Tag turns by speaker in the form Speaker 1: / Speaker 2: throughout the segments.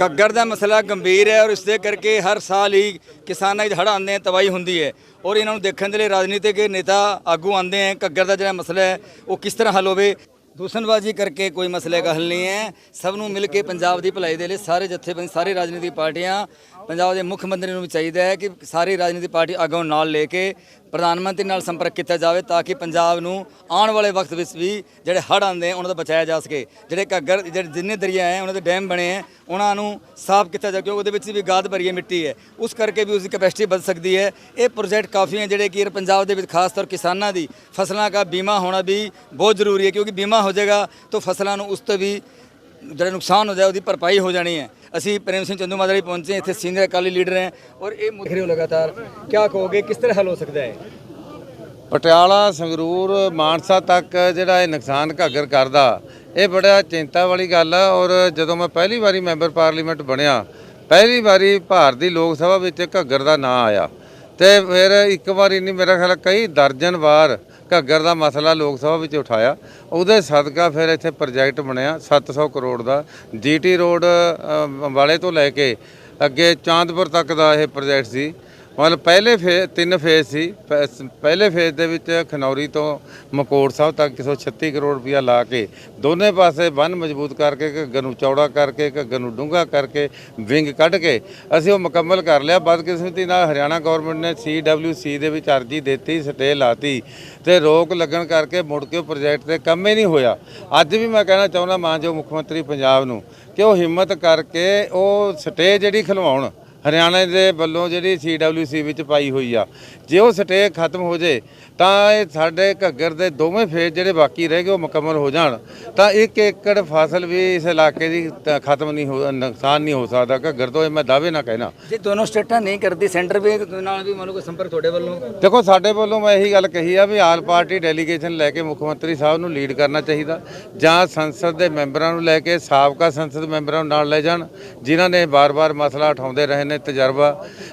Speaker 1: ਕੱਗਰ ਦਾ ਮਸਲਾ ਗੰਭੀਰ ਹੈ ਔਰ ਇਸ ਦੇ ਕਰਕੇ ਹਰ ਸਾਲ ਹੀ ਕਿਸਾਨਾਂ ਦੀ ਹੜ੍ਹ ਆਉਂਦੇ ਹੈ, ਤਬਾਹੀ ਹੁੰਦੀ ਹੈ। ਔਰ ਇਹਨਾਂ ਨੂੰ ਦੇਖਣ ਦੇ ਲਈ ਰਾਜਨੀਤਿਕ ਨੇਤਾ ਆਗੂ ਆਉਂਦੇ ਹੈ ਕੱਗਰ ਦਾ ਜਿਹੜਾ ਮਸਲਾ ਹੈ, ਉਹ ਕਿਸ ਤਰ੍ਹਾਂ ਹੱਲ ਹੋਵੇ? ਦੂਸ਼ਣਬਾਜ਼ੀ ਕਰਕੇ ਕੋਈ ਮਸਲੇ ਦਾ ਹੱਲ ਨਹੀਂ ਹੈ। ਸਭ ਨੂੰ ਮਿਲ ਕੇ ਪੰਜਾਬ ਦੀ ਭਲਾਈ ਦੇ ਲਈ ਸਾਰੇ ਜਥੇਬੰਦੀ, ਸਾਰੇ ਰਾਜਨੀਤਿਕ ਪਾਰਟੀਆਂ ਪੰਜਾਬ ਦੇ ਮੁੱਖ ਮੰਤਰੀ ਨੂੰ ਵੀ ਚਾਹੀਦਾ ਹੈ ਕਿ ਸਾਰੀ ਰਾਜਨੀਤਿਕ ਪਾਰਟੀ ਅੱਗੋਂ ਨਾਲ ਲੈ ਕੇ ਪ੍ਰਧਾਨ ਮੰਤਰੀ ਨਾਲ ਸੰਪਰਕ ਕੀਤਾ ਜਾਵੇ ਤਾਂ ਕਿ ਪੰਜਾਬ ਨੂੰ ਆਉਣ ਵਾਲੇ ਵਕਤ ਵਿੱਚ ਵੀ ਜਿਹੜੇ ਹੜ੍ਹ ਆਉਂਦੇ ਹੈ ਉਹਨਾਂ ਤੋਂ ਬਚਾਇਆ ਜਾ ਸਕੇ। ਜਿਹੜੇ ਘੱਗਰ, ਜਿਹੜੇ ਜਿੰਨੇ ਦਰਿਆ ਹੈ, ਉਹਨਾਂ ਦੇ ਡੈਮ ਬਣੇ ਹੈ, ਉਹਨਾਂ ਨੂੰ ਸਾਫ਼ ਕੀਤਾ ਜਾ ਕਿਉਂਕਿ ਉਹਦੇ ਵਿੱਚ ਵੀ ਗਾਦ ਭਰੀ ਹੈ ਮਿੱਟੀ ਹੈ। ਉਸ ਕਰਕੇ ਵੀ ਉਸ ਦੀ ਕੈਪੈਸਿਟੀ ਵੱਧ ਸਕਦੀ ਹੈ। ਇਹ ਪ੍ਰੋਜੈਕਟ ਕਾਫੀ ਹੈ ਜਿਹੜੇ ਕਿ ਪੰਜਾਬ ਦੇ ਵਿੱਚ ਖਾਸ ਤੌਰ ਕਿਸਾਨਾਂ ਦੀ ਫਸਲਾਂ ਦਾ ਬੀਮਾ ਹੋਣਾ ਵੀ ਬਹੁਤ ਜ਼ਰੂਰੀ ਹੈ ਕਿਉਂਕਿ ਬੀਮਾ ਹੋ ਜਾਏਗਾ ਤਾਂ ਫਸਲਾਂ ਨੂੰ ਉਸ ਤੋਂ ਵੀ ਜਿਹੜਾ ਨੁਕਸਾਨ ਹੋ ਜਾਏ, ਉਹਦੀ ਭਰਪਾਈ ਹੋ ਜਾਣੀ ਹੈ। ਅਸੀਂ ਪ੍ਰੇਮ ਸਿੰਘ ਚੰਦੂ ਮਾਦਰੀ ਪਹੁੰਚੇ ਇੱਥੇ ਸੀਨੀਅਰ ਅਕਾਲੀ ਲੀਡਰ ਹੈ ਔਰ ਇਹ ਮੁੱਖ ਲਗਾਤਾਰ ਕੀ ਕਹੋਗੇ, ਕਿਸ ਤਰ੍ਹਾਂ ਹੱਲ ਹੋ ਸਕਦਾ ਹੈ?
Speaker 2: ਪਟਿਆਲਾ, ਸੰਗਰੂਰ, ਮਾਨਸਾ ਤੱਕ ਜਿਹੜਾ ਇਹ ਨੁਕਸਾਨ ਘੱਗਰ ਕਰਦਾ, ਇਹ ਬੜਾ ਚਿੰਤਾ ਵਾਲੀ ਗੱਲ ਆ ਔਰ ਜਦੋਂ ਮੈਂ ਪਹਿਲੀ ਵਾਰੀ ਮੈਂਬਰ ਪਾਰਲੀਮੈਂਟ ਬਣਿਆ, ਪਹਿਲੀ ਵਾਰੀ ਭਾਰਤ ਦੀ ਲੋਕ ਸਭਾ ਵਿੱਚ ਘੱਗਰ ਦਾ ਨਾਂ ਆਇਆ। ਤੇ ਫਿਰ ਇੱਕ ਵਾਰੀ ਨਹੀਂ, ਮੇਰਾ ਖਿਆਲ ਕਈ ਦਰਜਨ ਵਾਰ ਘੱਗਰ ਦਾ ਮਸਲਾ ਲੋਕ ਸਭਾ ਵਿੱਚ ਉਠਾਇਆ। ਉਹਦੇ ਸਦਕਾ ਫਿਰ ਇੱਥੇ ਪ੍ਰੋਜੈਕਟ ਬਣਿਆ 700 ਕਰੋੜ ਦਾ। ਜੀਟੀ ਰੋਡ ਵਾਲੇ ਤੋਂ ਲੈ ਕੇ ਅੱਗੇ ਚਾਂਦਪੁਰ ਤੱਕ ਦਾ ਇਹ ਪ੍ਰੋਜੈਕਟ ਸੀ। ਮਤਲਬ ਪਹਿਲੇ ਫੇਜ਼ ਤਿੰਨ ਫੇਜ਼ ਸੀ। ਪ- ਪਹਿਲੇ ਫੇਜ਼ ਦੇ ਵਿੱਚ ਖਨੌਰੀ ਤੋਂ ਮਕੋੜ ਸਾਹਿਬ ਤੱਕ 136 ਕਰੋੜ ਰੁਪਇਆ ਲਾ ਕੇ ਦੋਨੇ ਪਾਸੇ ਬੰਨ ਮਜ਼ਬੂਤ ਕਰਕੇ ਘੱਗਰ ਨੂੰ ਚੌੜਾ ਕਰਕੇ ਘੱਗਰ ਨੂੰ ਡੂੰਘਾ ਕਰਕੇ ਵਿੰਗ ਕੱਢ ਕੇ ਅਸੀਂ ਉਹ ਮੁਕੰਮਲ ਕਰ ਲਿਆ। ਬਦਕਿਸਮਤੀ ਨਾਲ ਹਰਿਆਣਾ ਗਵਰਨਮੈਂਟ ਨੇ ਸੀਡਬਲਯੂਸੀ ਦੇ ਵਿੱਚ ਅਰਜੀ ਦਿੱਤੀ, ਸਟੇ ਲਾਤੀ ਤੇ ਰੋਕ ਲੱਗਣ ਕਰਕੇ ਮੁੜ ਕੇ ਉਹ ਪ੍ਰੋਜੈਕਟ ਤੇ ਕੰਮ ਹੀ ਨਹੀਂ ਹੋਇਆ। ਅੱਜ ਵੀ ਮੈਂ ਕਹਿਣਾ ਚਾਹੁੰਦਾ ਮਾਨਯੋਗ ਮੁੱਖ ਮੰਤਰੀ ਪੰਜਾਬ ਨੂੰ ਕਿ ਉਹ ਹਿੰਮਤ ਕਰਕੇ ਉਹ ਸਟੇ ਜਿਹੜੀ ਖਲਵਾਉਣ ਹਰਿਆਣਾ ਦੇ ਵੱਲੋਂ ਜਿਹੜੀ ਸੀਡਬਲਯੂਸੀ ਵਿੱਚ ਪਾਈ ਹੋਈ ਆ। ਜੇ ਉਹ ਸਟੇ ਖਤਮ ਹੋ ਜੇ ਤਾਂ ਇਹ ਸਾਡੇ ਘੱਗਰ ਦੇ ਦੋਵੇਂ ਫੇਜ਼ ਜਿਹੜੇ ਬਾਕੀ ਰਹਿ ਗਏ ਉਹ ਮੁਕੰਮਲ ਹੋ ਜਾਣ। ਤਾਂ ਇੱਕ ਏਕੜ ਫਸਲ ਵੀ ਇਸ ਇਲਾਕੇ ਦੀ ਖਤਮ ਨਹੀਂ ਹੋ ਨੁਕਸਾਨ ਨਹੀਂ ਹੋ ਸਕਦਾ। ਘੱਗਰ ਤੋਂ ਇਹ ਮੈਂ ਦਾਅਵੇ ਨਾ ਕਹਿਣਾ।
Speaker 1: ਜੇ ਦੋਨੋਂ ਸਟੇਟਾਂ ਨਹੀਂ ਕਰਦੀ ਸੈਂਟਰ ਵੀ ਨਾਲ ਵੀ ਮੰਨ ਕੋਈ ਸੰਪਰਕ ਤੁਹਾਡੇ ਵੱਲੋਂ?
Speaker 2: ਦੇਖੋ ਸਾਡੇ ਵੱਲੋਂ ਮੈਂ ਇਹੀ ਗੱਲ ਕਹੀ ਆ ਵੀ ਆਲ ਪਾਰਟੀ ਡੈਲੀਗੇਸ਼ਨ ਲੈ ਕੇ ਮੁੱਖ ਮੰਤਰੀ ਸਾਹਿਬ ਨੂੰ ਲੀਡ ਕਰਨਾ ਚਾਹੀਦਾ। ਜਾਂ ਸੰਸਦ ਦੇ ਮੈਂਬਰਾਂ ਨੂੰ ਲੈ ਕੇ ਸਾਬਕਾ ਸੰਸਦ ਮੈਂਬਰਾਂ ਨੂੰ ਨਾਲ ਲੈ ਜਾਣ ਜਿਨ੍ਹਾਂ ਨੇ ਬਾਰ-ਬਾਰ ਮਸਲਾ ਉਠਾਉਂਦੇ ਰਹੇ ਨੇ ਤਜਰਬਾ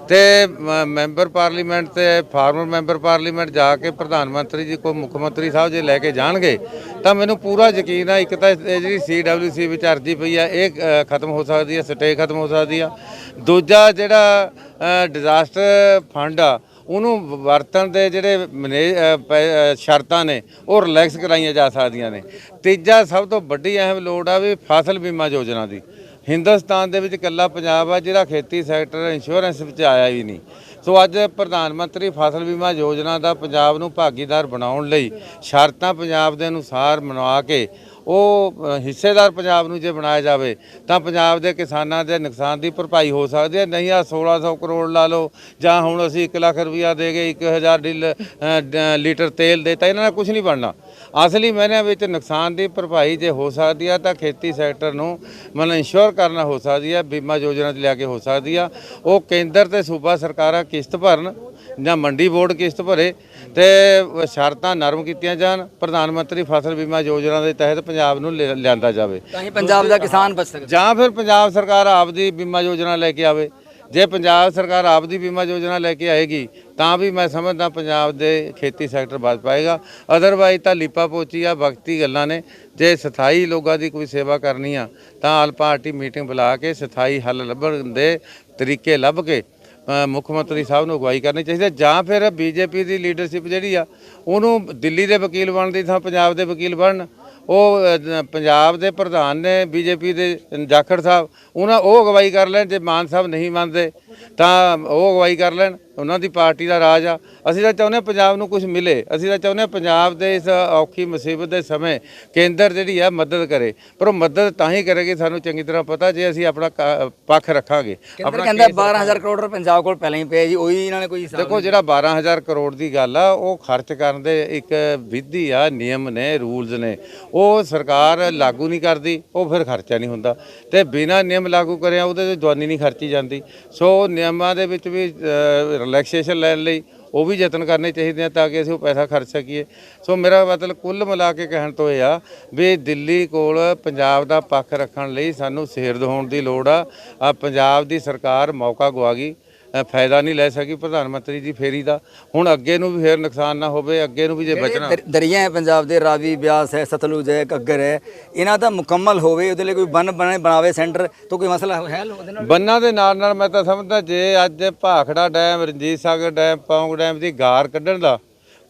Speaker 2: ਤੇ ਮ- ਮੈਂਬਰ ਪਾਰਲੀਮੈਂਟ ਤੇ, ਫਾਰਮਰ ਮੈਂਬਰ ਪਾਰਲੀਮੈਂਟ ਜਾ ਕੇ ਪ੍ਰਧਾਨ ਮੰਤਰੀ ਜੀ ਕੋ ਮੁੱਖ ਮੰਤਰੀ ਸਾਹਿਬ ਜੇ ਲੈ ਕੇ ਜਾਣਗੇ, ਤਾਂ ਮੈਨੂੰ ਪੂਰਾ ਯਕੀਨ ਆ, ਇੱਕ ਤਾਂ ਇਹ ਜਿਹੜੀ ਸੀਡਬਲਯੂਸੀ ਵਿੱਚ ਅਰਜੀ ਪਈ ਆ, ਇਹ ਖਤਮ ਹੋ ਸਕਦੀ ਆ, ਸਟੇ ਖਤਮ ਹੋ ਸਕਦੀ ਆ। ਦੂਜਾ ਜਿਹੜਾ ਡਿਜ਼ਾਸਟਰ ਫੰਡ ਆ, ਉਹਨੂੰ ਵਰਤਣ ਦੇ ਜਿਹੜੇ ਮੈਨੇ- ਪੈ- ਸ਼ਰਤਾਂ ਨੇ, ਉਹ ਰਿਲੈਕਸ ਕਰਾਈਆਂ ਜਾ ਸਕਦੀਆਂ ਨੇ। ਤੀਜਾ ਸਭ ਤੋਂ ਵੱਡੀ ਅਹਿਮ ਲੋੜ ਆ ਵੀ ਫਸਲ ਬੀਮਾ ਯੋਜਨਾ ਦੀ। ਹਿੰਦੁਸਤਾਨ ਦੇ ਵਿੱਚ ਇਕੱਲਾ ਪੰਜਾਬ ਆ, ਜਿਹੜਾ ਖੇਤੀ ਸੈਕਟਰ ਇੰਸ਼ੋਰੈਂਸ ਵਿੱਚ ਆਇਆ ਹੀ ਨਹੀਂ। ਸੋ ਅੱਜ ਪ੍ਰਧਾਨ ਮੰਤਰੀ ਫਸਲ ਬੀਮਾ ਯੋਜਨਾ ਦਾ ਪੰਜਾਬ ਨੂੰ ਭਾਗੀਦਾਰ ਬਣਾਉਣ ਲਈ ਸ਼ਰਤਾਂ ਪੰਜਾਬ ਦੇ ਅਨੁਸਾਰ ਮਨਵਾ ਕੇ ਉਹ ਹਿੱਸੇਦਾਰ ਪੰਜਾਬ ਨੂੰ ਜੇ ਬਣਾਇਆ ਜਾਵੇ, ਤਾਂ ਪੰਜਾਬ ਦੇ ਕਿਸਾਨਾਂ ਦੇ ਨੁਕਸਾਨ ਦੀ ਭਰਪਾਈ ਹੋ ਸਕਦੀ ਹੈ। ਨਹੀਂ ਆ 1600 ਕਰੋੜ ਲਾ ਲਓ, ਜਾਂ ਹੁਣ ਅਸੀਂ 1 ਲੱਖ ਰੁਪਇਆ ਦੇ ਕੇ 1000 ਡੀਲ ਲੀਟਰ ਤੇਲ ਦੇ ਤਾਂ ਇਹਨਾਂ ਨਾਲ ਕੁਝ ਨਹੀਂ ਬਣਨਾ। ਅਸਲੀ ਮੈਨੇ ਵਿੱਚ ਨੁਕਸਾਨ ਦੀ ਭਰਪਾਈ ਜੇ ਹੋ ਸਕਦੀ ਆ, ਤਾਂ ਖੇਤੀ ਸੈਕਟਰ ਨੂੰ ਮਨ ਇੰਸ਼ੋਰ ਕਰਨਾ ਹੋ ਸਕਦੀ ਆ, ਬੀਮਾ ਯੋਜਨਾ 'ਚ ਲਿਆ ਕੇ ਹੋ ਸਕਦੀ ਆ। ਉਹ ਕੇਂਦਰ ਤੇ ਸੂਬਾ ਸਰਕਾਰਾਂ ਕਿਸ਼ਤ ਭਰਨ ਜਾਂ ਮੰਡੀ ਬੋਰਡ ਕਿਸ਼ਤ ਭਰੇ ਤੇ ਸ਼ਰਤਾਂ ਨਰਮ ਕੀਤੀਆਂ ਜਾਣ ਪ੍ਰਧਾਨ ਮੰਤਰੀ ਫਸਲ ਬੀਮਾ ਯੋਜਨਾ ਦੇ ਤਹਿਤ ਪੰਜਾਬ ਨੂੰ ਲਿਆ- ਲਿਆਂਦਾ ਜਾਵੇ।
Speaker 1: ਤਾਂ ਹੀ ਪੰਜਾਬ ਦਾ ਕਿਸਾਨ ਬਚ ਸਕਦਾ।
Speaker 2: ਜਾਂ ਫਿਰ ਪੰਜਾਬ ਸਰਕਾਰ ਆਪਦੀ ਬੀਮਾ ਯੋਜਨਾ ਲੈ ਕੇ ਆਵੇ। ਜੇ ਪੰਜਾਬ ਸਰਕਾਰ ਆਪਦੀ ਬੀਮਾ ਯੋਜਨਾ ਲੈ ਕੇ ਆਏਗੀ ਤਾਂ ਵੀ ਮੈਂ ਸਮਝਦਾ ਪੰਜਾਬ ਦੇ ਖੇਤੀ ਸੈਕਟਰ ਬਚ ਪਾਏਗਾ। ਅਦਰਵਾਈਜ਼ ਤਾਂ ਲੀਪਾ ਪੋਚੀ ਆ ਵਕਤੀ ਗੱਲਾਂ ਨੇ। ਜੇ ਸਥਾਈ ਲੋਕਾਂ ਦੀ ਕੋਈ ਸੇਵਾ ਕਰਨੀ ਆ ਤਾਂ ਆਲ ਪਾਰਟੀ ਮੀਟਿੰਗ ਬੁਲਾ ਕੇ ਸਥਾਈ ਹੱਲ ਲੱਭਣ ਦੇ ਤਰੀਕੇ ਲੱਭ ਕੇ ਮੁੱਖ ਮੰਤਰੀ ਸਾਹਿਬ ਨੂੰ ਅਗਵਾਈ ਕਰਨੀ ਚਾਹੀਦੀ ਹੈ ਜਾਂ ਫਿਰ ਬੀਜੇਪੀ ਦੀ ਲੀਡਰਸ਼ਿਪ ਜਿਹੜੀ ਆ, ਉਹਨੂੰ ਦਿੱਲੀ ਦੇ ਵਕੀਲ ਬਣਨ ਦੀ ਥਾਂ, ਪੰਜਾਬ ਦੇ ਵਕੀਲ ਬਣਨ। ਉਹ ਪੰਜਾਬ ਦੇ ਪ੍ਰਧਾਨ ਨੇ ਬੀਜੇਪੀ ਦੇ ਜਾਖੜ ਸਾਹਿਬ ਉਹਨਾਂ ਉਹ ਅਗਵਾਈ ਕਰ ਲੈਣ ਜੇ ਮਾਨ ਸਾਹਿਬ ਨਹੀਂ ਮੰਨਦੇ ਤਾਂ ਉਹ ਅਗਵਾਈ ਕਰ ਲੈਣ। ਉਹਨਾਂ ਦੀ ਪਾਰਟੀ ਦਾ ਰਾਜ ਆ। ਅਸੀਂ ਤਾਂ ਚਾਹੁੰਦੇ ਪੰਜਾਬ ਨੂੰ ਕੁਝ ਮਿਲੇ। ਅਸੀਂ ਤਾਂ ਚਾਹੁੰਦੇ ਪੰਜਾਬ ਦੇ ਇਸ ਔਖੀ ਮੁਸੀਬਤ ਦੇ ਸਮੇਂ ਕੇਂਦਰ ਜਿਹੜੀ ਆ ਮਦਦ ਕਰੇ। ਪਰ ਉਹ ਮਦਦ ਤਾਂ ਹੀ ਕਰੇਗੀ ਸਾਨੂੰ ਚੰਗੀ ਤਰ੍ਹਾਂ ਪਤਾ ਜੇ ਅਸੀਂ ਆਪਣਾ ਪੱਖ ਰੱਖਾਂਗੇ।
Speaker 1: ਕੇਂਦਰ ਕਹਿੰਦਾ 12000 ਕਰੋੜ ਰੁਪਏ ਪੰਜਾਬ ਕੋਲ ਪਹਿਲਾਂ ਹੀ ਪਿਆ ਜੀ ਉਹੀ ਇਹਨਾਂ ਨੇ ਕੋਈ ਹਿਸਾਬ
Speaker 2: ਦੇਖੋ ਜਿਹੜਾ 12000 ਕਰੋੜ ਦੀ ਗੱਲ ਆ ਉਹ ਖਰਚ ਕਰਨ ਦੇ ਇੱਕ ਵਿਧੀ ਆ ਨਿਯਮ ਨੇ ਰੂਲਸ ਨੇ। ਉਹ ਸਰਕਾਰ ਲਾਗੂ ਨਹੀਂ ਕਰਦੀ ਉਹ ਫਿਰ ਖਰਚਾ ਨਹੀਂ ਹੁੰਦਾ। ਤੇ ਬਿਨਾਂ ਨਿਯਮ ਲਾਗੂ ਕਰਿਆ, ਉਹਦੇ ਤੇ ਜਵਾਨੀ ਨਹੀਂ ਖਰਚੀ ਜਾਂਦੀ। ਸੋ ਨਿਯਮਾਂ ਦੇ ਵਿੱਚ ਵੀ ਰਿਲੈਕਸੇਸ਼ਨ ਲੈਣ ਲਈ ਉਹ ਵੀ ਯਤਨ ਕਰਨੇ ਚਾਹੀਦੇ ਆ ਤਾਂ ਕਿ ਅਸੀਂ ਉਹ ਪੈਸਾ ਖਰਚ ਸਕੀਏ। ਸੋ ਮੇਰਾ ਮਤਲਬ ਕੁੱਲ ਮਿਲਾ ਕੇ ਕਹਿਣ ਤੋਂ ਇਹ ਆ ਵੀ ਦਿੱਲੀ ਕੋਲ ਪੰਜਾਬ ਦਾ ਪੱਖ ਰੱਖਣ ਲਈ ਸਾਨੂੰ ਸਿਰਦ ਹੋਣ ਦੀ ਲੋੜ ਆ। ਪੰਜਾਬ ਦੀ ਸਰਕਾਰ ਮੌਕਾ ਗਵਾ ਗਈ। ਫਾਇਦਾ ਨਹੀਂ ਲੈ ਸਕੀ ਪ੍ਰਧਾਨ ਮੰਤਰੀ ਜੀ ਫੇਰੀ ਦਾ। ਹੁਣ ਅੱਗੇ ਨੂੰ ਵੀ ਫੇਰ ਨੁਕਸਾਨ ਨਾ ਹੋਵੇ ਅੱਗੇ ਨੂੰ ਵੀ ਜੇ ਬਚਣਾ।
Speaker 1: ਦਰ- ਦਰਿਆ ਹੈ ਪੰਜਾਬ ਦੇ ਰਾਵੀ ਬਿਆਸ ਹੈ ਸਤਲੁਜ ਹੈ ਘੱਗਰ ਹੈ ਇਹਨਾਂ ਦਾ ਮੁਕੰਮਲ ਹੋਵੇ ਉਹਦੇ ਲਈ ਕੋਈ ਬੰਨ ਬਣੇ ਬਣਾਵੇ ਸੈਂਟਰ ਤਾਂ ਕੋਈ ਮਸਲਾ ਹੈ ਉਹਦੇ ਨਾਲ?
Speaker 2: ਬੰਨਾਂ ਦੇ ਨਾਲ ਨਾਲ ਮੈਂ ਤਾਂ ਸਮਝਦਾ ਜੇ ਅੱਜ Bhakra dam Ranjit Sagar dam Pong dam ਦੀ ਗਾਰ ਕੱਢਣ ਦਾ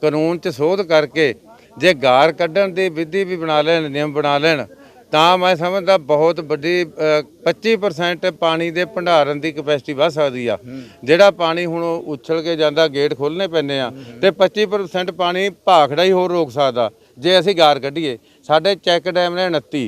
Speaker 2: ਕਾਨੂੰਨ 'ਚ ਸੋਧ ਕਰਕੇ ਜੇ ਗਾਰ ਕੱਢਣ ਦੀ ਵਿਧੀ ਵੀ ਬਣਾ ਲੈਣ ਨਿਯਮ ਬਣਾ ਲੈਣ ਤਾਂ ਮੈਂ ਸਮਝਦਾ ਬਹੁਤ ਵੱਡੀ ਅ, 25% ਪਾਣੀ ਦੇ ਭੰਡਾਰਨ ਦੀ ਕਪੈਸਿਟੀ ਵੱਧ ਸਕਦੀ ਆ। ਜਿਹੜਾ ਪਾਣੀ ਹੁਣ ਉਛਲ ਕੇ ਜਾਂਦਾ ਗੇਟ ਖੋਲਣੇ ਪੈਂਦੇ ਆ ਤੇ 25% ਪਾਣੀ ਭਾਖੜਾ ਹੀ ਹੋਰ ਰੋਕ ਸਕਦਾ। ਜੇ ਅਸੀਂ ਗਾਰ ਕੱਢੀਏ ਸਾਡੇ ਚੈੱਕ ਡੈਮ ਨੇ 29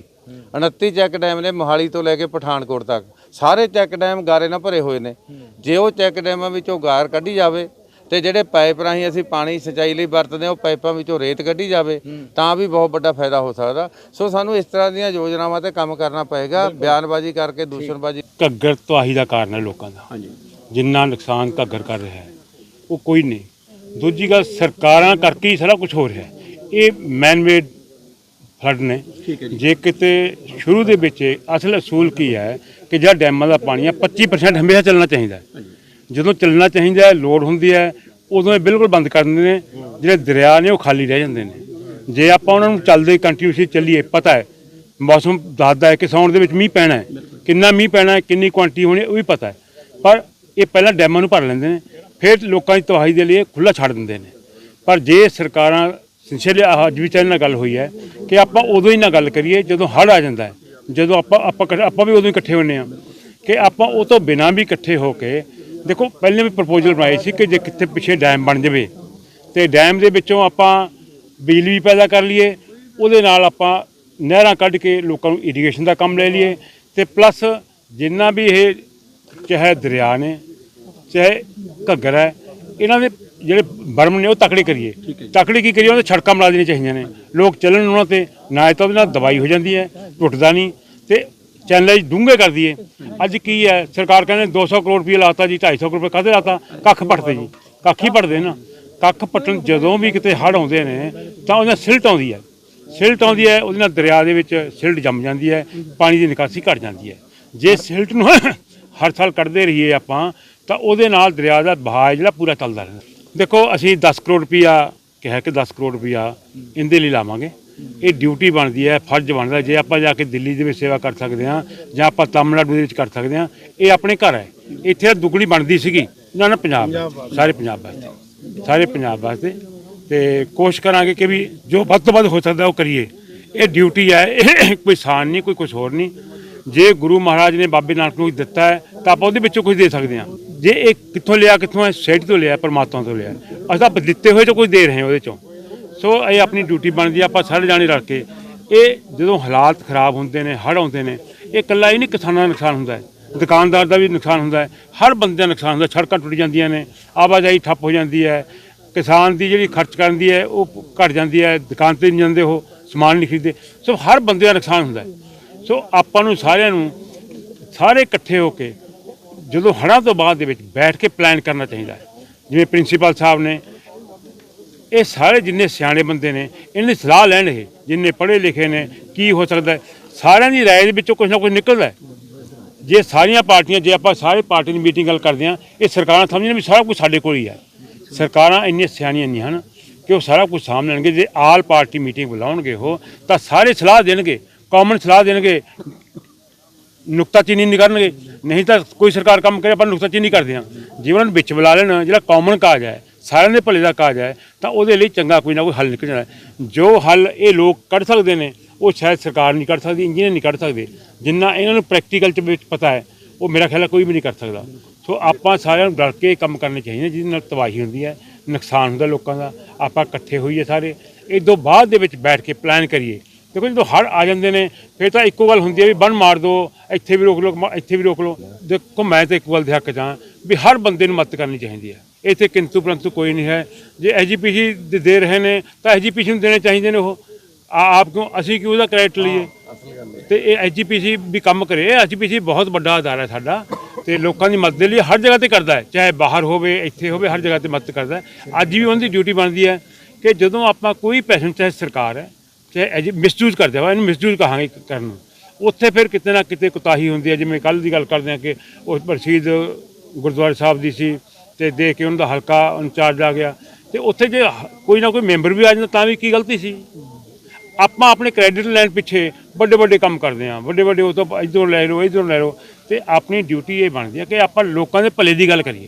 Speaker 2: 29 ਚੈੱਕ ਡੈਮ ਨੇ ਮੋਹਾਲੀ ਤੋਂ ਲੈ ਕੇ ਪਠਾਨਕੋਟ ਤੱਕ। ਸਾਰੇ ਚੈੱਕ ਡੈਮ ਗਾਰੇ ਨਾਲ ਭਰੇ ਹੋਏ ਨੇ। ਜੇ ਉਹ ਚੈੱਕ ਡੈਮਾਂ ਵਿੱਚੋਂ ਗਾਰ ਕੱਢੀ ਜਾਵੇ ਤੇ ਜਿਹੜੇ ਪਾਈਪ ਰਾਹੀਂ ਅਸੀਂ ਪਾਣੀ ਸਿੰਚਾਈ ਲਈ ਵਰਤਦੇ ਹਾਂ ਉਹ ਪਾਈਪਾਂ ਵਿੱਚੋਂ ਰੇਤ ਕੱਢੀ ਜਾਵੇ ਤਾਂ ਵੀ ਬਹੁਤ ਵੱਡਾ ਫਾਇਦਾ ਹੋ ਸਕਦਾ। ਸੋ ਸਾਨੂੰ ਇਸ ਤਰ੍ਹਾਂ ਦੀਆਂ ਯੋਜਨਾਵਾਂ ਤੇ ਕੰਮ ਕਰਨਾ ਪਏਗਾ ਬਿਆਨਬਾਜ਼ੀ ਕਰਕੇ ਦੂਸ਼ਣਬਾਜ਼ੀ
Speaker 3: ਘੱਗਰ ਤਬਾਹੀ ਦਾ ਕਾਰਨ ਹੈ ਲੋਕਾਂ ਦਾ। ਹਾਂਜੀ। ਜਿੰਨਾ ਨੁਕਸਾਨ ਘੱਗਰ ਕਰ ਰਿਹਾ ਹੈ ਉਹ ਕੋਈ ਨਹੀਂ। ਦੂਜੀ ਗੱਲ ਸਰਕਾਰਾਂ ਕਰਕੇ ਹੀ ਸਾਰਾ ਕੁਝ ਹੋ ਰਿਹਾ ਹੈ। ਇਹ ਮੈਨ ਮੇਡ ਫਲੱਡ ਨੇ ਜੇ। ਕਿਤੇ ਸ਼ੁਰੂ ਦੇ ਵਿੱਚ ਅਸਲ ਅਸੂਲ ਕੀ ਹੈ ਕਿ ਜਿਹੜਾ ਡੈਮਾਂ ਦਾ ਪਾਣੀ ਹੈ 25% ਹਮੇਸ਼ਾ ਚੱਲਣਾ ਚਾਹੀਦਾ ਹੈ। ਜਦੋਂ ਚੱਲਣਾ ਚਾਹੀਦਾ ਹੈ ਲੋਡ ਹੁੰਦੀ ਹੈ, ਉਦੋਂ ਇਹ ਬਿਲਕੁਲ ਬੰਦ ਕਰ ਦਿੰਦੇ ਨੇ। ਜਿਹੜੇ ਦਰਿਆ ਨੇ, ਉਹ ਖਾਲੀ ਰਹਿ ਜਾਂਦੇ ਨੇ। ਜੇ ਆਪਾਂ ਉਹਨਾਂ ਨੂੰ ਚੱਲਦੇ ਕੰਟੀਨਿਊਸਲੀ ਚੱਲੀਏ, ਪਤਾ ਹੈ, ਮੌਸਮ ਦੱਸਦਾ ਹੈ ਕਿ ਸਾਉਣ ਦੇ ਵਿੱਚ ਮੀਂਹ ਪੈਣਾ ਹੈ। ਕਿੰਨਾ ਮੀਂਹ ਪੈਣਾ ਹੈ, ਕਿੰਨੀ ਕੁਆਂਟੀ ਹੋਣੀ ਉਹ ਵੀ ਪਤਾ ਹੈ। ਪਰ ਇਹ ਪਹਿਲਾਂ ਡੈਮਾਂ ਨੂੰ ਭਰ ਲੈਂਦੇ ਨੇ, ਫਿਰ ਲੋਕਾਂ ਦੀ ਤਬਾਹੀ ਦੇ ਲਈ ਖੁੱਲਾ ਛੱਡ ਦਿੰਦੇ ਨੇ। ਪਰ ਜੇ ਸਰਕਾਰਾਂ ਸਿੰਸੀਅਰਲੀ ਅੱਜ ਵੀ ਚੱਲ ਨਾਲ ਗੱਲ ਹੋਈ ਹੈ, ਕਿ ਆਪਾਂ ਉਦੋਂ ਹੀ ਨਾ ਗੱਲ ਕਰੀਏ, ਜਦੋਂ ਹੜ੍ਹ ਆ ਜਾਂਦਾ ਹੈ, ਜਦੋਂ ਆਪਾਂ ਆਪਾਂ ਆਪਾਂ ਵੀ ਉਦੋਂ ਹੀ ਇਕੱਠੇ ਹੁੰਨੇ ਆ ਕਿ ਆਪਾਂ ਉਹ ਤੋਂ ਬਿਨਾਂ ਵੀ ਇਕੱਠੇ ਹੋ ਕੇ ਦੇਖੋ ਪਹਿਲੇ ਵੀ ਪ੍ਰਪੋਜ਼ਲ ਬਣਾਏ ਸੀ ਕਿ ਜੇ ਕਿਤੇ ਪਿੱਛੇ ਡੈਮ ਬਣ ਜਾਵੇ ਤੇ ਡੈਮ ਦੇ ਵਿੱਚੋਂ ਆਪਾਂ ਬਿਜਲੀ ਵੀ ਪੈਦਾ ਕਰ ਲਈਏ ਉਹਦੇ ਨਾਲ ਆਪਾਂ ਨਹਿਰਾਂ ਕੱਢ ਕੇ ਲੋਕਾਂ ਨੂੰ ਇਰੀਗੇਸ਼ਨ ਦਾ ਕੰਮ ਲੈ ਲਈਏ ਤੇ ਪਲੱਸ ਜਿੰਨਾ ਵੀ ਇਹ ਚਾਹੇ ਦਰਿਆ ਨੇ ਚਾਹੇ ਘੱਗਰ ਹੈ ਇਹਨਾਂ ਦੇ ਜਿਹੜੇ ਬਰਮ ਨੇ ਉਹ ਤਕੜੇ ਕਰੀਏ। ਤਕੜੇ ਕੀ ਕਰੀਏ? ਉਹਨਾਂ ਤੇ ਛੜਕਾਂ ਬਣਾ ਦੇਣੀਆਂ ਚਾਹੀਦੀਆਂ ਨੇ। ਲੋਕ ਚੱਲਣ ਉਹਨਾਂ ਤੇ ਨਾ ਤਾਂ ਉਹਦੇ ਨਾਲ ਦਵਾਈ ਹੋ ਜਾਂਦੀ ਹੈ ਟੁੱਟਦਾ ਨਹੀਂ ਤੇ ਚੈਨਲ ਡੂੰਘੇ ਕਰ ਦਈਏ। ਅੱਜ ਕੀ ਹੈ? ਸਰਕਾਰ ਕਹਿੰਦੇ 200 ਕਰੋੜ ਰੁਪਏ ਲਾਤਾ ਜੀ 250 ਕਰੋੜ ਰੁਪਏ ਕਾਹਦੇ ਲਾਤਾ? ਕੱਖ ਪੱਟਦੇ ਜੀ। ਕੱਖ ਹੀ ਪੱਟਦੇ ਨਾ। ਕੱਖ ਪੱਟਣ ਜਦੋਂ ਵੀ ਕਿਤੇ ਹੜ੍ਹ ਆਉਂਦੇ ਨੇ, ਤਾਂ ਉਹਨਾਂ ਸਿਲਟ ਆਉਂਦੀ ਹੈ। ਸਿਲਟ ਆਉਂਦੀ ਹੈ, ਉਹਦੇ ਨਾਲ ਦਰਿਆ ਦੇ ਵਿੱਚ ਸਿਲਟ ਜੰਮ ਜਾਂਦੀ ਹੈ, ਪਾਣੀ ਦੀ ਨਿਕਾਸੀ ਘਟ ਜਾਂਦੀ ਹੈ। ਜੇ ਸਿਲਟ ਨੂੰ ਹਰ ਸਾਲ ਕੱਢਦੇ ਰਹੀਏ ਆਪਾਂ, ਤਾਂ ਉਹਦੇ ਨਾਲ ਦਰਿਆ ਦਾ ਬਹਾਅ ਜਿਹੜਾ ਪੂਰਾ ਚੱਲਦਾ ਰਹਿੰਦਾ। ਦੇਖੋ, ਅਸੀਂ 10 ਕਰੋੜ ਰੁਪਈਆ ਕਿਹਾ ਕਿ 10 ਕਰੋੜ ਰੁਪਈਆ ਇਹਦੇ ਲਈ ਲਾਵਾਂਗੇ। ਇਹ ਡਿਊਟੀ ਬਣਦੀ ਹੈ ਫਰਜ਼ ਬਣਦਾ ਜੇ ਆਪਾਂ ਜਾ ਕੇ ਦਿੱਲੀ ਦੇ ਵਿੱਚ ਸੇਵਾ ਕਰ ਸਕਦੇ ਹਾਂ ਜਾਂ ਆਪਾਂ ਤਮਿਲਨਾਡੂ ਦੇ ਵਿੱਚ ਕਰ ਸਕਦੇ ਹਾਂ ਇਹ ਆਪਣੇ ਘਰ ਹੈ। ਇੱਥੇ ਦੁੱਗਣੀ ਬਣਦੀ ਸੀਗੀ। ਨਾ ਨਾ ਪੰਜਾਬ ਸਾਰੇ ਪੰਜਾਬ ਵਾਸਤੇ। ਸਾਰੇ ਪੰਜਾਬ ਵਾਸਤੇ। ਤੇ ਕੋਸ਼ਿਸ਼ ਕਰਾਂਗੇ ਕਿ ਵੀ ਜੋ ਵੱਧ ਤੋਂ ਵੱਧ ਹੋ ਸਕਦਾ ਉਹ ਕਰੀਏ। ਇਹ ਡਿਊਟੀ ਹੈ। ਇਹ ਕੋਈ ਸਾਨ ਨਹੀਂ ਕੋਈ ਕੁਝ ਹੋਰ ਨਹੀਂ। ਜੇ ਗੁਰੂ ਮਹਾਰਾਜ ਨੇ ਬਾਬੇ ਨਾਨਕ ਨੂੰ ਦਿੱਤਾ ਹੈ ਤਾਂ ਆਪਾਂ ਉਹਦੇ ਵਿੱਚੋਂ ਕੁਝ ਦੇ ਸਕਦੇ ਹਾਂ। ਜੇ ਇਹ ਕਿੱਥੋਂ ਲਿਆ ਕਿੱਥੋਂ ਹੈ? ਸੈਟ ਤੋਂ ਲਿਆ ਪਰਮਾਤਮਾ ਤੋਂ ਲਿਆ। ਅਸੀਂ ਤਾਂ ਦਿੱਤੇ ਹੋਏ ਤੋਂ ਕੁਝ ਦੇ ਰਹੇ ਹਾਂ ਉਹਦੇ ਚੋਂ। ਸੋ ਇਹ ਆਪਣੀ ਡਿਊਟੀ ਬਣਦੀ ਹੈ ਆਪਾਂ ਸਾਰੇ ਜਾਣੇ ਰਲ ਕੇ। ਇਹ ਜਦੋਂ ਹਾਲਾਤ ਖਰਾਬ ਹੁੰਦੇ ਨੇ, ਹੜ੍ਹ ਆਉਂਦੇ ਨੇ, ਇਹ ਇਕੱਲਾ ਹੀ ਨਹੀਂ ਕਿਸਾਨਾਂ ਦਾ ਨੁਕਸਾਨ ਹੁੰਦਾ ਹੈ। ਦੁਕਾਨਦਾਰ ਦਾ ਵੀ ਨੁਕਸਾਨ ਹੁੰਦਾ ਹੈ। ਹਰ ਬੰਦੇ ਦਾ ਨੁਕਸਾਨ ਹੁੰਦਾ, ਸੜਕਾਂ ਟੁੱਟ ਜਾਂਦੀਆਂ ਨੇ, ਆਵਾਜਾਈ ਠੱਪ ਹੋ ਜਾਂਦੀ ਹੈ। ਕਿਸਾਨ ਦੀ ਜਿਹੜੀ ਖਰਚ ਕਰਨ ਦੀ ਹੈ, ਉਹ ਘਟ ਜਾਂਦੀ ਹੈ, ਦੁਕਾਨ ਤੇ ਨਹੀਂ ਜਾਂਦੇ ਉਹ, ਸਮਾਨ ਨਹੀਂ ਖਰੀਦਦੇ। ਸੋ ਹਰ ਬੰਦੇ ਦਾ ਨੁਕਸਾਨ ਹੁੰਦਾ ਸੋ ਆਪਾਂ ਨੂੰ ਸਾਰਿਆਂ ਨੂੰ, ਸਾਰੇ ਇਕੱਠੇ ਹੋ ਕੇ ਜਦੋਂ ਹੜ੍ਹਾਂ ਤੋਂ ਬਾਅਦ ਦੇ ਵਿੱਚ ਬੈਠ ਕੇ ਪਲਾਨ ਕਰਨਾ ਚਾਹੀਦਾ ਹੈ। ਜਿਵੇਂ ਪ੍ਰਿੰਸੀਪਲ ਸਾਹਿਬ ਨੇ ਇਹ ਸਾਰੇ ਜਿੰਨੇ ਸਿਆਣੇ ਬੰਦੇ ਨੇ, ਇਹਨਾਂ ਦੀ ਸਲਾਹ ਲੈਣ ਇਹ, ਜਿੰਨੇ ਪੜ੍ਹੇ ਲਿਖੇ ਨੇ, ਕੀ ਹੋ ਸਕਦਾ ਸਾਰਿਆਂ ਦੀ ਰਾਏ ਦੇ ਵਿੱਚੋਂ ਕੁਝ ਨਾ ਕੁਝ ਨਿਕਲਦਾ ਜੇ ਸਾਰੀਆਂ ਪਾਰਟੀਆਂ, ਜੇ ਆਪਾਂ ਸਾਰੇ ਪਾਰਟੀ ਦੀ ਮੀਟਿੰਗ ਗੱਲ ਕਰਦੇ ਹਾਂ, ਇਹ ਸਰਕਾਰਾਂ ਸਮਝਣ ਵੀ ਸਾਰਾ ਕੁਝ ਸਾਡੇ ਕੋਲ ਹੀ ਹੈ। ਸਰਕਾਰਾਂ ਇੰਨੀਆਂ ਸਿਆਣੀਆਂ ਨਹੀਂ ਹਨ ਕਿ ਉਹ ਸਾਰਾ ਕੁਝ ਸਾਂਭ ਲੈਣਗੇ। ਜੇ ਆਲ ਪਾਰਟੀ ਮੀਟਿੰਗ ਬੁਲਾਉਣਗੇ ਉਹ, ਤਾਂ ਸਾਰੇ ਸਲਾਹ ਦੇਣਗੇ ਕਾਮਨ ਸਲਾਹ ਦੇਣਗੇ। ਨੁਕਤਾਚੀਨੀ ਨਹੀਂ ਕਰਨਗੇ। ਨਹੀਂ ਤਾਂ ਕੋਈ ਸਰਕਾਰ ਕੰਮ ਕਰੇ, ਆਪਾਂ ਨੁਕਤਾਚੀਨੀ ਕਰਦੇ ਹਾਂ। ਜੇ ਉਹਨਾਂ ਨੂੰ ਵਿੱਚ ਬੁਲਾ ਲੈਣ, ਜਿਹੜਾ ਕਾਮਨ ਕਾਜ ਹੈ, ਸਾਰਿਆਂ ਦੇ ਭਲੇ ਦਾ ਕਾਜ ਹੈ। ਤਾਂ ਉਹਦੇ ਲਈ ਚੰਗਾ ਕੋਈ ਨਾ ਕੋਈ ਹੱਲ ਨਿਕਲ ਜਾਣਾ। ਜੋ ਹੱਲ ਇਹ ਲੋਕ ਕੱਢ ਸਕਦੇ ਨੇ, ਉਹ ਸ਼ਾਇਦ ਸਰਕਾਰ ਨਹੀਂ ਕੱਢ ਸਕਦੀ, ਇੰਜੀਨੀਅਰ ਨਹੀਂ ਕੱਢ ਸਕਦੇ। ਜਿੰਨਾ ਇਹਨਾਂ ਨੂੰ ਪ੍ਰੈਕਟੀਕਲ ਚ ਵਿੱਚ ਪਤਾ ਹੈ, ਉਹ ਮੇਰਾ ਖਿਆਲ ਕੋਈ ਵੀ ਨਹੀਂ ਕਰ ਸਕਦਾ। ਸੋ ਆਪਾਂ ਸਾਰਿਆਂ ਨੂੰ ਡਰ ਕੇ ਕੰਮ ਕਰਨੇ ਚਾਹੀਦੇ ਜਿਹਦੇ ਨਾਲ ਤਬਾਹੀ ਹੁੰਦੀ ਹੈ, ਨੁਕਸਾਨ ਹੁੰਦਾ ਲੋਕਾਂ ਦਾ, ਆਪਾਂ ਇਕੱਠੇ ਹੋਈਏ ਸਾਰੇ। ਇਹ ਤੋਂ ਬਾਅਦ ਦੇ ਵਿੱਚ ਬੈਠ ਕੇ ਪਲਾਨ ਕਰੀਏ। ਦੇਖੋ ਜਦੋਂ ਹੜ ਆ ਜਾਂਦੇ ਨੇ ਫਿਰ ਤਾਂ ਇੱਕੋ ਗੱਲ ਹੁੰਦੀ ਹੈ ਵੀ ਬੰਨ ਮਾਰ ਦਿਓ ਇੱਥੇ ਵੀ ਰੋਕ ਲਓ ਇੱਥੇ ਵੀ ਰੋਕ ਲਓ। ਦੇਖੋ ਮੈਂ ਤਾਂ ਇੱਕ ਗੱਲ ਦੇ ਹੱਕ ਹਾਂ ਵੀ ਹਰ ਬੰਦੇ ਨੂੰ ਮਦਦ ਕਰਨੀ ਚਾਹੀਦੀ ਹੈ। ਇੱਥੇ ਕਿੰਤੂ ਪਰੰਤੂ ਕੋਈ ਨਹੀਂ ਹੈ। ਜੇ ਐਜੀਪੀਸੀ ਦੇ ਰਹੇ ਨੇ ਤਾਂ ਐਜੀਪੀਸੀ ਨੂੰ ਦੇਣੇ ਚਾਹੀਦੇ ਨੇ ਉਹ। ਆਪ ਕਿਉਂ ਅਸੀਂ ਕਿਉਂ ਉਹਦਾ ਕ੍ਰੈਡਿਟ ਲਈਏ? ਤੇ ਇਹ ਐਜੀਪੀਸੀ ਵੀ ਕੰਮ ਕਰੇ। ਐਜੀਪੀਸੀ ਬਹੁਤ ਵੱਡਾ ਅਦਾਰਾ ਹੈ ਸਾਡਾ। ਤੇ ਲੋਕਾਂ ਦੀ ਮਦਦ ਲਈ ਹਰ ਜਗ੍ਹਾ ਤੇ ਕਰਦਾ ਹੈ। ਚਾਹੇ ਬਾਹਰ ਹੋਵੇ ਇੱਥੇ ਹੋਵੇ ਹਰ ਜਗ੍ਹਾ ਤੇ ਮਦਦ ਕਰਦਾ ਹੈ। ਅੱਜ ਵੀ ਉਹਨਾਂ ਦੀ ਡਿਊਟੀ ਬਣਦੀ ਹੈ ਕਿ ਜਦੋਂ ਆਪਾਂ ਕੋਈ ਪੈਸੇ ਚਾਹੇ ਸਰਕਾਰ ਹੈ ਚਾਹੇ ਐਜ ਮਿਸਯੂਜ਼ ਕਰਦੇ ਵਾ ਇਹਨੂੰ ਮਿਸਯੂਜ਼ ਕਹਾਂਗੇ ਕਰਨ ਨੂੰ। ਉੱਥੇ ਫਿਰ ਕਿਤੇ ਨਾ ਕਿਤੇ ਕੁਤਾਹੀ ਹੁੰਦੀ ਹੈ ਜਿਵੇਂ ਕੱਲ ਦੀ ਗੱਲ ਕਰਦੇ ਹਾਂ ਕਿ ਉਹ ਪ੍ਰਸੀਦ ਗੁਰਦੁਆਰਾ ਸਾਹਿਬ ਦੀ ਸੀ ਤੇ ਦੇਖ ਕੇ ਉਹਨਾਂ ਦਾ ਹਲਕਾ ਇੰਚਾਰਜ ਆ ਗਿਆ। ਤੇ ਉੱਥੇ ਜੇ ਕੋਈ ਨਾ ਕੋਈ ਮੈਂਬਰ ਵੀ ਆ ਜਾਂਦਾ ਤਾਂ ਵੀ ਕੀ ਗਲਤੀ ਸੀ? ਆਪਾਂ ਆਪਣੇ ਕ੍ਰੈਡਿਟ ਲੈਣ ਪਿੱਛੇ ਵੱਡੇ ਵੱਡੇ ਕੰਮ ਕਰਦੇ ਹਾਂ ਵੱਡੇ ਵੱਡੇ ਉਹ ਤੋਂ ਇੱਧਰੋਂ ਲੈ ਲਓ, ਇੱਧਰੋਂ ਲੈ ਲਓ। ਤੇ ਆਪਣੀ ਡਿਊਟੀ ਇਹ ਬਣਦੀ ਹੈ ਕਿ ਆਪਾਂ ਲੋਕਾਂ ਦੇ ਭਲੇ ਦੀ ਗੱਲ ਕਰੀਏ।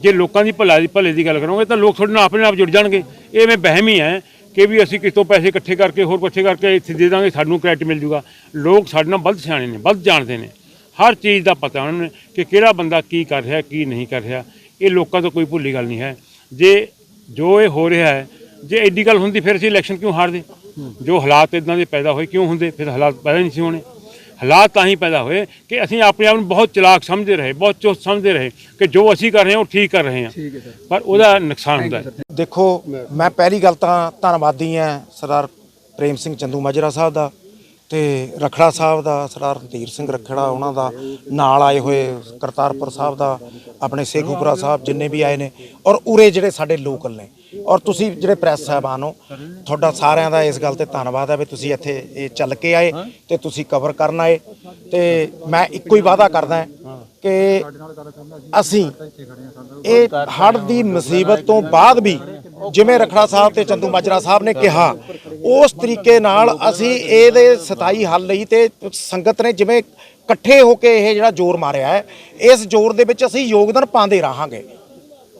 Speaker 3: ਜੇ ਲੋਕਾਂ ਦੀ ਭਲਾ ਦੀ ਭਲੇ ਦੀ ਗੱਲ ਕਰੋਗੇ ਤਾਂ ਲੋਕ ਤੁਹਾਡੇ ਨਾਲ ਆਪਣੇ ਆਪ ਜੁੜ ਜਾਣਗੇ। ਇਹ ਮੈਂ ਵਹਿਮ ਹੀ ਹੈ ਕਿ ਵੀ ਅਸੀਂ ਕਿਤੋਂ ਪੈਸੇ ਇਕੱਠੇ ਕਰਕੇ ਹੋਰ ਇਕੱਠੇ ਕਰਕੇ ਇੱਥੇ ਦੇ ਦਾਂਗੇ, ਸਾਨੂੰ ਕ੍ਰੈਡਿਟ ਮਿਲ ਜੂਗਾ। ਲੋਕ ਸਾਡੇ ਨਾਲ ਵੱਧ ਸਿਆਣੇ ਨੇ ਵੱਧ ਜਾਣਦੇ ਨੇ। ਹਰ ਚੀਜ਼ ਦਾ ਪਤਾ ਉਹਨਾਂ ਨੂੰ ਕਿ ਕਿਹੜਾ ਬੰਦਾ ਕੀ ਕਰ ਰਿਹਾ, ਕੀ ਨਹੀਂ ਕਰ ਰਿਹਾ। ਇਹ ਲੋਕਾਂ ਤੋਂ ਕੋਈ ਭੁੱਲੀ ਗੱਲ ਨਹੀਂ ਹੈ। ਜੇ ਜੋ ਇਹ ਹੋ ਰਿਹਾ ਹੈ, ਜੇ ਐਡੀ ਗੱਲ ਹੁੰਦੀ, ਫਿਰ ਅਸੀਂ ਇਲੈਕਸ਼ਨ ਕਿਉਂ ਹਾਰਦੇ? ਜੋ ਹਾਲਾਤ ਇਦਾਂ ਦੇ ਪੈਦਾ ਹੋਏ ਕਿਉਂ ਹੁੰਦੇ? ਫਿਰ ਹਾਲਾਤ ਪੈਦਾ ਨਹੀਂ ਸੀ ਹੋਣੇ। ਹਾਲਾਤ ਤਾਂ ਹੀ ਪੈਦਾ ਹੋਏ ਕਿ ਅਸੀਂ ਆਪਣੇ ਆਪ ਨੂੰ ਬਹੁਤ ਚਲਾਕ ਸਮਝਦੇ ਰਹੇ ਬਹੁਤ ਚੁਸਤ ਸਮਝਦੇ ਰਹੇ ਕਿ ਜੋ ਅਸੀਂ ਕਰ ਰਹੇ ਹਾਂ ਉਹ ਠੀਕ ਕਰ ਰਹੇ ਹਾਂ। ਪਰ ਉਹਦਾ ਨੁਕਸਾਨ ਹੁੰਦਾ
Speaker 4: ਦੇਖੋ ਮੈਂ ਪਹਿਲੀ ਗੱਲ ਤਾਂ ਧੰਨਵਾਦੀ ਹਾਂ ਸਰਦਾਰ ਪ੍ਰੇਮ ਸਿੰਘ ਚੰਦੂ ਮਾਜਰਾ ਸਾਹਿਬ ਦਾ ਤੇ ਰਖੜਾ ਸਾਹਿਬ ਦਾ ਸਰਦਾਰ ਰਣਧੀਰ ਸਿੰਘ ਰਖੜਾ, ਉਹਨਾਂ ਦਾ ਨਾਲ ਆਏ ਹੋਏ ਕਰਤਾਰਪੁਰ ਸਾਹਿਬ ਦਾ, ਆਪਣੇ ਸੇਖੂਪੁਰਾ ਸਾਹਿਬ ਜਿੰਨੇ ਵੀ ਆਏ ਨੇ ਔਰ ਉਰੇ ਜਿਹੜੇ ਸਾਡੇ ਲੋਕਲ ਨੇ। ਔਰ ਤੁਸੀਂ ਜਿਹੜੇ ਪ੍ਰੈਸ ਸਾਹਿਬਾਨ ਹੋ, ਤੁਹਾਡਾ ਸਾਰਿਆਂ ਦਾ ਇਸ ਗੱਲ ਤੇ ਧੰਨਵਾਦ ਹੈ ਵੀ ਤੁਸੀਂ ਇੱਥੇ ਇਹ ਚੱਲ ਕੇ ਆਏ ਤੇ ਤੁਸੀਂ ਕਵਰ ਕਰਨ ਆਏ। ਤੇ ਮੈਂ ਇੱਕੋ ਹੀ ਵਾਅਦਾ ਕਰਦਾ ਕਿ ਅਸੀਂ ਇਹ ਹੜ੍ਹ ਦੀ ਮੁਸੀਬਤ ਤੋਂ ਬਾਅਦ ਵੀ ਜਿਵੇਂ ਰਖੜਾ ਸਾਹਿਬ ਤੇ ਚੰਦੂ ਮਾਜਰਾ ਸਾਹਿਬ ਨੇ ਕਿਹਾ ਉਸ ਤਰੀਕੇ ਨਾਲ ਅਸੀਂ ਇਹਦੇ ਸਥਾਈ ਹੱਲ ਲਈ ਤੇ ਸੰਗਤ ਨੇ ਜਿਵੇਂ ਇਕੱਠੇ ਹੋ ਕੇ ਇਹ ਜਿਹੜਾ ਜ਼ੋਰ ਮਾਰਿਆ ਹੈ ਇਸ ਜ਼ੋਰ ਦੇ ਵਿੱਚ ਅਸੀਂ ਯੋਗਦਾਨ ਪਾਉਂਦੇ ਰਹਾਂਗੇ।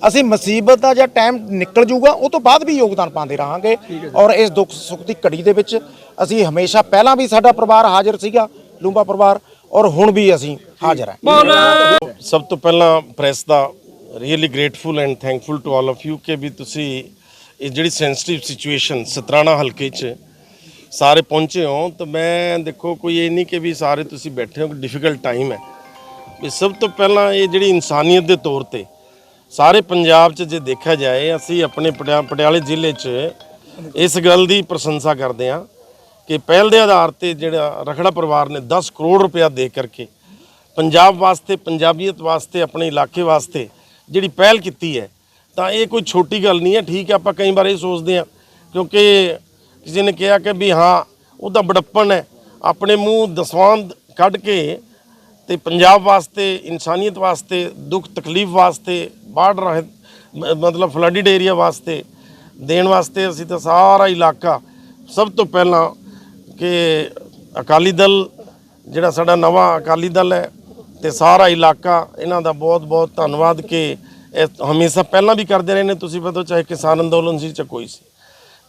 Speaker 4: ਅਸੀਂ ਮੁਸੀਬਤ ਦਾ ਜਾਂ ਟਾਈਮ ਨਿਕਲ ਜਾਊਗਾ ਉਹ ਤੋਂ ਬਾਅਦ ਵੀ ਯੋਗਦਾਨ ਪਾਉਂਦੇ ਰਹਾਂਗੇ ਔਰ ਇਸ ਦੁੱਖ ਸੁੱਖ ਦੀ ਘੜੀ ਦੇ ਵਿੱਚ ਅਸੀਂ ਹਮੇਸ਼ਾ ਪਹਿਲਾਂ ਵੀ ਸਾਡਾ ਪਰਿਵਾਰ ਹਾਜ਼ਰ ਸੀਗਾ ਲੂੰਬਾ ਪਰਿਵਾਰ ਔਰ ਹੁਣ ਵੀ ਅਸੀਂ ਹਾਜ਼ਰ ਹਾਂ।
Speaker 5: ਸਭ ਤੋਂ ਪਹਿਲਾਂ press the really grateful and thankful to all of you ਕਿ ਵੀ ਤੁਸੀਂ ਇਹ ਜਿਹੜੀ ਸੈਂਸਿਟਿਵ ਸਿਚੁਏਸ਼ਨ ਸਤਰਾਣਾ ਹਲਕੇ 'ਚ ਸਾਰੇ ਪਹੁੰਚੇ ਹੋ ਤਾਂ ਮੈਂ ਦੇਖੋ ਕੋਈ ਇਹ ਨਹੀਂ ਕਿ ਵੀ ਸਾਰੇ ਤੁਸੀਂ ਬੈਠੇ ਹੋ ਡਿਫਿਕਲਟ ਟਾਈਮ ਹੈ ਵੀ ਸਭ ਤੋਂ ਪਹਿਲਾਂ ਇਹ ਜਿਹੜੀ ਇਨਸਾਨੀਅਤ ਦੇ ਤੌਰ ਤੇ ਸਾਰੇ ਪੰਜਾਬ 'ਚ ਜੇ ਦੇਖਿਆ ਜਾਏ ਅਸੀਂ ਆਪਣੇ ਪਟਿਆ- ਪਟਿਆਲੇ ਜ਼ਿਲ੍ਹੇ 'ਚ ਇਸ ਗੱਲ ਦੀ ਪ੍ਰਸ਼ੰਸਾ ਕਰਦੇ ਹਾਂ ਕਿ ਪਹਿਲ ਦੇ ਆਧਾਰ ਤੇ ਜਿਹੜਾ ਰਖੜਾ ਪਰਿਵਾਰ ਨੇ 10 ਕਰੋੜ ਰੁਪਇਆ ਦੇ ਕਰਕੇ ਪੰਜਾਬ ਵਾਸਤੇ ਪੰਜਾਬੀਅਤ ਵਾਸਤੇ ਆਪਣੇ ਇਲਾਕੇ ਵਾਸਤੇ ਜਿਹੜੀ ਪਹਿਲ ਕੀਤੀ ਹੈ, ਤਾਂ ਇਹ ਕੋਈ ਛੋਟੀ ਗੱਲ ਨਹੀਂ ਹੈ, ਠੀਕ ਹੈ, ਆਪਾਂ ਕਈ ਵਾਰ ਇਹ ਸੋਚਦੇ ਹਾਂ, ਕਿਉਂਕਿ ਕਿਸੇ ਨੇ ਕਿਹਾ ਕਿ ਵੀ ਹਾਂ ਉਹਦਾ ਬੜੱਪਣ ਹੈ, ਆਪਣੇ ਮੂੰਹ ਦਸਵੰਧ ਕੱਢ ਕੇ ਤੇ ਪੰਜਾਬ ਵਾਸਤੇ, ਇਨਸਾਨੀਅਤ ਵਾਸਤੇ, ਦੁੱਖ ਤਕਲੀਫ ਵਾਸਤੇ, ਬਾੜ ਰਹਿਤ ਮਤਲਬ ਫਲੱਡਡ ਏਰੀਆ ਵਾਸਤੇ, ਦੇਣ ਵਾਸਤੇ ਅਸੀਂ ਤਾਂ ਸਾਰਾ ਇਲਾਕਾ ਸਭ ਤੋਂ ਪਹਿਲਾਂ ਕਿ ਅਕਾਲੀ ਦਲ, ਜਿਹੜਾ ਸਾਡਾ ਨਵਾਂ ਅਕਾਲੀ ਦਲ ਹੈ ਤੇ ਸਾਰਾ ਇਲਾਕਾ ਇਹਨਾਂ ਦਾ ਬਹੁਤ ਬਹੁਤ ਧੰਨਵਾਦ ਕਿ ਇਹ ਹਮੇਸ਼ਾ ਪਹਿਲਾਂ ਵੀ ਕਰਦੇ ਰਹੇ ਨੇ। ਤੁਸੀਂ ਪਤਾ ਚਾਹੇ ਕਿਸਾਨ ਅੰਦੋਲਨ ਸੀ ਚਾਹੇ ਕੋਈ ਸੀ।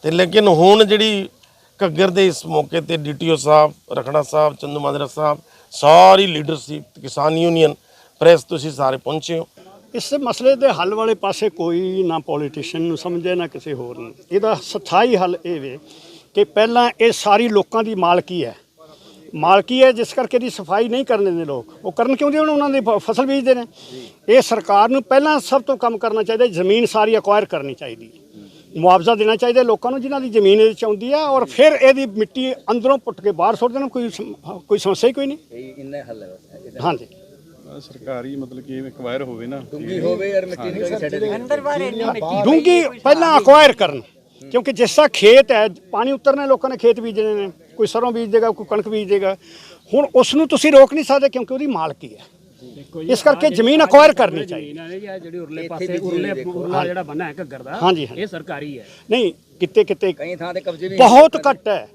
Speaker 5: ਤੇ ਲੇਕਿਨ ਹੁਣ ਜਿਹੜੀ ਘੱਗਰ ਦੇ ਇਸ ਮੌਕੇ ਤੇ ਡੀਟੀਓ ਸਾਹਿਬ, ਰਖੜਾ ਸਾਹਿਬ, ਚੰਦੂ ਮਾਜਰਾ ਸਾਹਿਬ, ਸਾਰੀ ਲੀਡਰਸ਼ਿਪ ਕਿਸਾਨ ਯੂਨੀਅਨ, ਪ੍ਰੈਸ ਤੁਸੀਂ ਸਾਰੇ ਪਹੁੰਚੇ ਹੋ।
Speaker 6: ਇਸ ਮਸਲੇ ਦੇ ਹੱਲ ਵਾਲੇ ਪਾਸੇ ਕੋਈ ਨਾ ਪੋਲੀਟੀਸ਼ੀਅਨ ਨੂੰ ਸਮਝੇ, ਨਾ ਕਿਸੇ ਹੋਰ ਨੂੰ। ਇਹਦਾ ਸਥਾਈ ਹੱਲ ਇਹ ਵੇ ਕਿ ਪਹਿਲਾਂ ਇਹ ਸਾਰੀ ਲੋਕਾਂ ਦੀ ਮਾਲਕੀ ਹੈ। ਮਾਲਕੀ ਹੈ ਜਿਸ ਕਰਕੇ ਦੀ ਸਫ਼ਾਈ ਨਹੀਂ ਕਰਨ ਦਿੰਦੇ ਲੋਕ। ਉਹ ਕਰਨ ਕਿਉਂ ਦੇ ਉਹਨਾਂ ਦੀ ਫ- ਫਸਲ ਬੀਜਦੇ ਨੇ। ਇਹ ਸਰਕਾਰ ਨੂੰ ਪਹਿਲਾਂ ਸਭ ਤੋਂ ਕੰਮ ਕਰਨਾ ਚਾਹੀਦਾ ਜ਼ਮੀਨ ਸਾਰੀ ਅਕਵਾਇਰ ਕਰਨੀ ਚਾਹੀਦੀ ਹੈ। ਮੁਆਵਜ਼ਾ ਦੇਣਾ ਚਾਹੀਦਾ ਲੋਕਾਂ ਨੂੰ ਜਿਨ੍ਹਾਂ ਦੀ ਜ਼ਮੀਨ ਇਹਦੇ ਚ ਆਉਂਦੀ ਆ ਔਰ ਫਿਰ ਇਹਦੀ ਮਿੱਟੀ ਅੰਦਰੋਂ ਪੁੱਟ ਕੇ ਬਾਹਰ ਸੁੱਟ ਦੇਣ ਕੋਈ ਸਮ- ਕੋਈ ਸਮੱਸਿਆ ਹੀ ਕੋਈ ਨਹੀਂ।
Speaker 1: ਇੰਨਾ ਹੱਲ ਹੈ ਬਸ
Speaker 6: ਹਾਂਜੀ।
Speaker 7: ਸਰਕਾਰੀ ਮਤਲਬ ਕਿ ਐਕਵਾਇਰ ਹੋਵੇ ਨਾ।
Speaker 1: ਡੂੰਗੀ ਹੋਵੇ ਯਾਰ ਮਿੱਟੀ ਨਿਕਲ ਛੱਡ ਦੇ
Speaker 6: ਡੂੰਗੀ ਪਹਿਲਾਂ ਅਕਵਾਇਰ ਕਰਨ ਕਿਉਂਕਿ ਜਿਸ ਤਰ੍ਹਾਂ ਖੇਤ ਹੈ ਪਾਣੀ ਉਤਰਨੇ ਲੋਕਾਂ ਨੇ ਖੇਤ ਬੀਜਣੇ ਨੇ। ਕੋਈ ਸਰੋਂ ਬੀਜ ਦੇਗਾ ਕੋਈ ਕਣਕ ਬੀਜ ਦੇਗਾ। ਹੁਣ ਉਸ ਨੂੰ ਤੁਸੀਂ ਰੋਕ ਨਹੀਂ ਸਕਦੇ ਕਿਉਂਕਿ ਉਹਦੀ ਮਾਲਕੀ ਹੈ ਇਸ ਕਰਕੇ ਜ਼ਮੀਨ ਅਕਵਾਇਰ ਕਰਨੀ ਚਾਹੀਦੀ।
Speaker 8: ਆਹ ਜਿਹੜੀ ਉਰਲੇ ਪਾਸੇ ਉਰਲੇ ਉਰਲਾ ਜਿਹੜਾ ਬੰਨਾ ਹੈ ਘੱਗਰ ਦਾ
Speaker 6: ਹਾਂਜੀ, ਹਾਂਜੀ।
Speaker 8: ਇਹ ਸਰਕਾਰੀ ਹੈ।
Speaker 6: ਨਹੀਂ ਕਿਤੇ ਕਿਤੇ
Speaker 1: ਕਈ ਥਾਂ ਤੇ ਕਬਜ਼ੇ ਵੀ
Speaker 6: ਬਹੁਤ ਘੱਟ ਹੈ।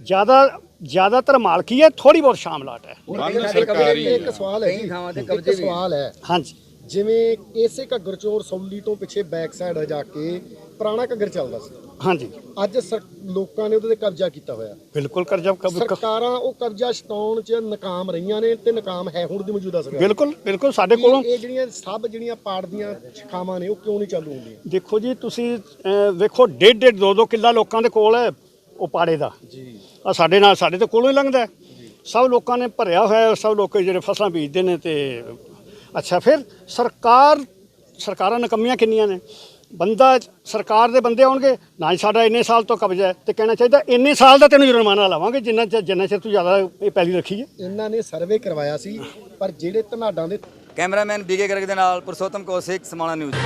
Speaker 6: ਜ਼ਿਆਦਾ ਜ਼ਿਆਦਾਤਰ ਮਾਲਕੀ ਹੈ ਥੋੜੀ ਬਹੁਤ ਸ਼ਾਮਲਾਟ ਹੈ।
Speaker 1: ਬੰਦ ਸਰਕਾਰੀ
Speaker 9: ਇੱਕ ਸਵਾਲ ਹੈ
Speaker 1: ਕਈ
Speaker 9: ਜੀ।
Speaker 1: ਥਾਵਾਂ ਤੇ
Speaker 9: ਇੱਕ
Speaker 1: ਕਬਜ਼ੇ ਵੀ
Speaker 9: ਸਵਾਲ ਹੈ।
Speaker 6: ਹਾਂਜੀ।
Speaker 9: ਜਿਵੇਂ ਇਸੇ ਘੱਗਰ ਚੋਰ ਸੌਲੀ ਤੋਂ ਪਿੱਛੇ ਬੈਕ ਸਾਈਡ ਜਾ ਕੇ ਪੁਰਾਣਾ ਘੱਗਰ ਚੱਲਦਾ ਸੀ।
Speaker 6: ਹਾਂਜੀ।
Speaker 9: ਅੱਜ ਸਰ- ਲੋਕਾਂ ਨੇ ਉਹਦੇ ਤੇ ਕਬਜ਼ਾ ਕੀਤਾ ਹੋਇਆ।
Speaker 6: ਬਿਲਕੁਲ ਕਰਜਾ ਕਬ-
Speaker 9: ਸਰਕਾਰਾਂ ਉਹ ਕਬਜ਼ਾ ਛਡਾਉਣ 'ਚ ਨਾਕਾਮ ਰਹੀਆਂ ਨੇ ਤੇ ਨਾਕਾਮ ਹੈ ਹੁਣ ਦੀ ਮੌਜੂਦਾ ਸਰਕਾਰ।
Speaker 6: ਬਿਲਕੁਲ ਬਿਲਕੁਲ ਸਾਡੇ ਕੋਲੋਂ
Speaker 9: ਇਹ ਜਿਹੜੀਆਂ ਸਭ ਜਿਹੜੀਆਂ ਪਾੜ ਦੀਆਂ ਸ਼ਿਖਾਵਾਂ ਨੇ ਉਹ ਕਿਉਂ ਨਹੀਂ ਚਾਲੂ ਹੁੰਦੀਆਂ?
Speaker 6: ਦੇਖੋ ਜੀ ਤੁਸੀਂ ਅਹ, ਵੇਖੋ ਡੇਢ ਡੇਢ ਦੋ ਦੋ ਕਿੱਲਾ ਲੋਕਾਂ ਦੇ ਕੋਲ ਹੈ ਉਹ ਪਾੜੇ ਦਾ। ਜੀ। ਆ ਸਾਡੇ ਨਾਲ ਸਾਡੇ ਤੇ ਕੋਲੋਂ ਹੀ ਲੰਘਦਾ ਹੈ। ਸਭ ਲੋਕਾਂ ਨੇ ਭਰਿਆ ਹੋਇਆ ਹੈ, ਸਭ ਲੋਕ ਜਿਹੜੇ ਫਸਲਾਂ ਬੀਜਦੇ ਨੇ ਤੇ ਅੱਛਾ ਫਿਰ ਸਰਕਾਰ ਸਰਕਾਰਾਂ ਨਕਮੀਆਂ ਕਿੰਨੀਆਂ ਨੇ? ਬੰਦਾ ਸਰਕਾਰ ਦੇ ਬੰਦੇ ਆਉਣਗੇ ਨਾ ਹੀ ਸਾਡਾ ਇੰਨੇ ਸਾਲ ਤੋਂ ਕਬਜ਼ਾ ਹੈ ਤੇ ਕਹਿਣਾ ਚਾਹੀਦਾ ਇੰਨੇ ਸਾਲ ਦਾ ਤੈਨੂੰ ਜੁਰਮਾਨਾ ਲਾਵਾਂਗੇ ਜਿੰਨਾ ਚਿਰ ਜਿੰਨਾ ਚਿਰ ਤੂੰ ਜ਼ਿਆਦਾ ਇਹ ਪੈਲੀ ਰੱਖੀ ਹੈ।
Speaker 9: ਇਹਨਾਂ ਨੇ ਸਰਵੇ ਕਰਵਾਇਆ ਸੀ ਪਰ ਜਿਹੜੇ ਧਨਾਡਾਂ ਦੇ
Speaker 1: ਕੈਮਰਾਮੈਨ ਬੀਕੇ ਗਰਗ ਦੇ ਨਾਲ ਪੁਰਸ਼ੋਤਮ ਕੌਸ਼ਿਕ ਸਮਾਣਾ ਨਿਊਜ਼।